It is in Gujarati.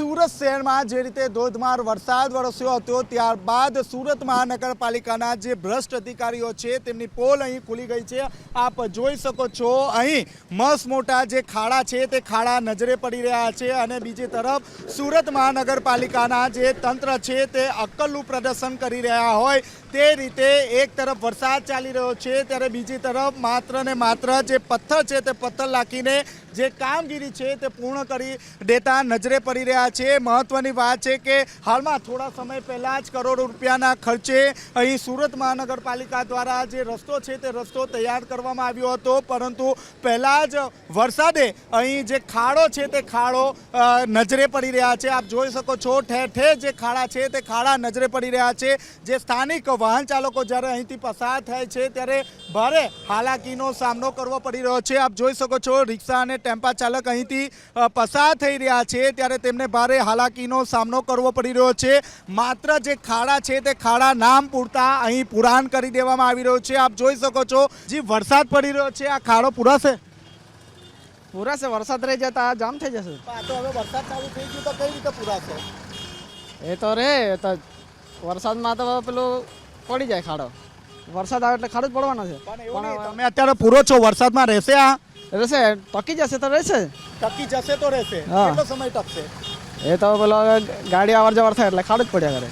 સુરત શહેરમાં જે રીતે ધોધમાર વરસાદ વરસ્યો હતો, ત્યારબાદ સુરત મહાનગરપાલિકાના જે ભ્રષ્ટ અધિકારીઓ છે, તેમની પોલ અહીં ખુલી ગઈ છે. આપ જોઈ શકો છો, અહીં મસ્ત મોટા જે ખાડા છે, તે ખાડા નજરે પડી રહ્યા છે અને બીજી તરફ સુરત મહાનગરપાલિકાના જે તંત્ર છે, તે અક્કલનું પ્રદર્શન કરી રહ્યા હોય તે રીતે એક તરફ વરસાદ ચાલી રહ્યો છે, ત્યારે બીજી તરફ માત્ર ને માત્ર જે પથ્થર છે, તે પથ્થર લાખીને જે કામગીરી છે, તે પૂર્ણ કરી દેતા નજરે પડી રહ્યા છે, મહત્વની વાત છે કે હાલમાં થોડા સમય પહેલાં જ કરોડો રૂપિયાના ખર્ચે અહીં સુરત મહાનગરપાલિકા દ્વારા જે રસ્તો છે તે રસ્તો તૈયાર કરવામાં આવ્યો હતો. પરંતુ પહેલાં જ વરસાદે અહીં જે ખાડો છે તે ખાડો નજરે પડી રહ્યા છે. આપ જોઈ શકો છો, ઠેર ઠેર જે ખાડા છે તે ખાડા નજરે પડી રહ્યા છે. જે સ્થાનિક વાહન ચાલકો જ્યારે અહીંથી પસાર થાય છે ત્યારે ભારે હાલાકીનો સામનો કરવો પડી રહ્યો છે. આપ જોઈ શકો છો, રિક્ષા અને ટેમ્પા ચાલક અહીંથી પસાર થઈ રહ્યા છે. ત્યારે તેમને ભારે હાલાકીનો સામનો કરવો પડી રહ્યો છે. માત્ર જે ખાડા છે તે ખાડા નામ પૂરતા અહીં પુરાણ કરી દેવામાં આવી રહ્યો છે. આપ જોઈ શકો છો જે વરસાદ પડી રહ્યો છે આ ખાડો પૂરાશે પૂરા વરસાદ રહી જતા જામ થઈ જશે. તો હવે વરસાદ ચાલુ થઈ ગયું તો કઈ રીતે પૂરાશે એ તો રે તો વરસાદમાં તો પેલું પડી જાય ખાડો. વરસાદ આવે એટલે ખાડો જ પડવાનો છે. પણ તમે અત્યારે પૂરો છો વરસાદમાં રહેશે આ? રહેશે ટકી જશે તો રહેશે. ટકી જશે તો રહેશે. હા. કેટલો સમય ટકશે? એ તો પેલો ગાડી અવર જવર થાય એટલે ખાડું જ પડ્યા કરે.